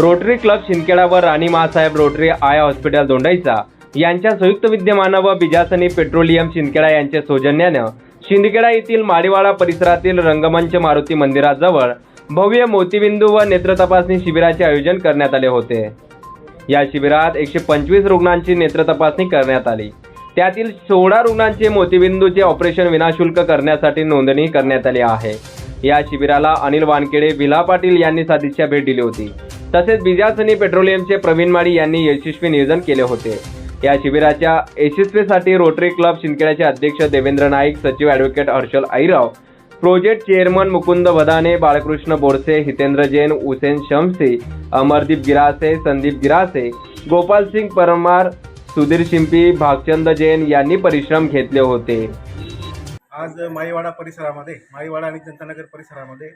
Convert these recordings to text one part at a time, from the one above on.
Rotary club Shindkheda व Rani Masaheb Rotary eye hospital Dondaicha यांच्या संयुक्त विद्यमानं व बिजासनी पेट्रोलियम शिंदखेडा यांच्या सौजन्यानं शिंदखेडा येथील माडीवाडा परिसरातील रंगमंच मारुती मंदिराजवळ भव्य मोतीबिंदू व नेत्र तपासणी शिबिराचे आयोजन करण्यात आले होते. या शिबिरात एकशे पंचवीस रुग्णांची नेत्र तपासणी करण्यात आली. त्यातील सोळा रुग्णांचे मोतीबिंदूचे ऑपरेशन विनाशुल्क करण्यासाठी नोंदणी करण्यात आली आहे. या शिबिराला अनिल वानखेडे विला पाटील यांनी साधीच्या भेट दिली होती. तसेच बिजासनी पेट्रोलियमचे प्रवीण माळी यांनी यशस्वी नियोजन केले होते. या शिबिराच्या यशस्वीसाठी रोटरी क्लब शिंदखेड्याचे अध्यक्ष देवेंद्र नाईक सचिव advocate Harshal Airao project chairman Mukund Vadane Balkrishna Borse Hitendra Jain Hussain Shamse Amardeep Girase Sandeep Girase Gopalsingh Parmar Sudhir Shimpi Bhagchand Jain यांनी परिश्रम घेतले होते. आज माईवाडा परिसरामध्ये माईवाडा आणि जनतानगर परिसरामध्ये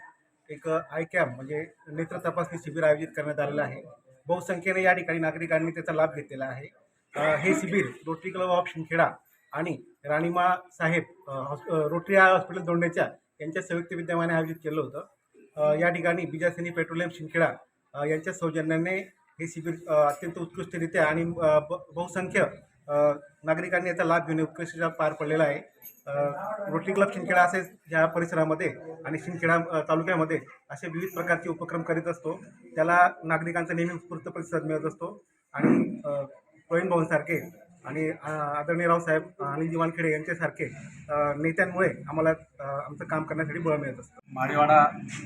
एक आय कॅम्प म्हणजे नेत्र तपासणी शिबिर आयोजित करण्यात आलेलं आहे. बहुसंख्येने या ठिकाणी नागरिकांनी त्याचा लाभ घेतलेला आहे. हे शिबिर रोटरी क्लब ऑफ शिंखेडा आणि राणीमा साहेब अ, रोटरी हॉस्पिटल दोंडेच्या यांच्या संयुक्त विद्यमाने आयोजित केलं होतं. या ठिकाणी बिजासिनी पेट्रोलियम शिंखेडा यांच्या सौजन्याने हे शिबिर अत्यंत उत्कृष्टरित्या आणि ब- बहुसंख्य नागरिकांनी याचा लाभ घेऊन उत्कृष्ट पार पडलेला आहे. रोटरी क्लब शिंदखेडा असे या परिसरामध्ये आणि शिंदखेडा तालुक्यामध्ये असे विविध प्रकारचे उपक्रम करीत असतो. त्याला नागरिकांचा नेहमी उत्स्फूर्त प्रतिसाद मिळत असतो. आणि प्रवीण भाऊंसारखे आणि आदरणीय रावसाहेब अनिल दिवाणखेडे यांच्यासारखे नेत्यांमुळे आम्हाला आमचं काम करण्यासाठी बळ मिळत असतं. माडीवाडा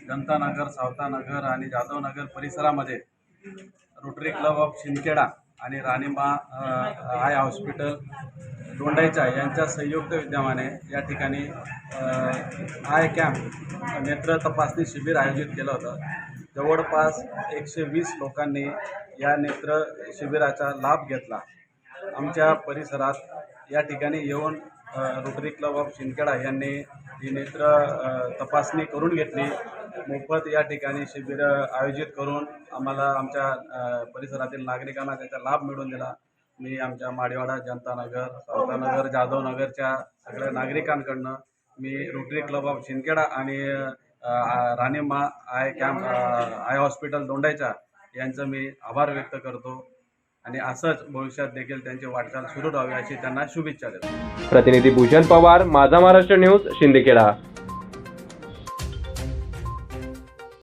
जनतानगर सावतानगर आणि जाधवनगर परिसरामध्ये रोटरी क्लब ऑफ शिंदखेडा आणि राणीमा आय हॉस्पिटल दोंडाईचा यांच्या संयुक्त विद्यमाने या ठिकाणी आय कॅम्प नेत्र तपासणी शिबिर आयोजित केलं होतं. जवळपास एकशे वीस लोकांनी या नेत्र शिबिराचा लाभ घेतला. आमच्या परिसरात या ठिकाणी येऊन रोटरी क्लब ऑफ शिंदखेडा यांनी ही नेत्र तपासणी करून घेतली. मोफत या ठिकाणी शिबिर आयोजित करून आम्हाला आमच्या परिसरातील नागरिकांना त्याचा लाभ मिळवून दिला. मी आमच्या माडीवाडा जनतानगर सावतानगर जाधवनगरच्या सगळ्या नागरिकांकडनं मी रोटरी क्लब ऑफ शिंदखेडा आणि Ranima eye camp eye hospital Dondaicha यांचं मी आभार व्यक्त करतो. आणि असंच भविष्यात देखील त्यांची वाटचाल सुरू राहावी अशी त्यांना शुभेच्छा देतो. प्रतिनिधी भूषण पवार माझा महाराष्ट्र न्यूज शिंदखेडा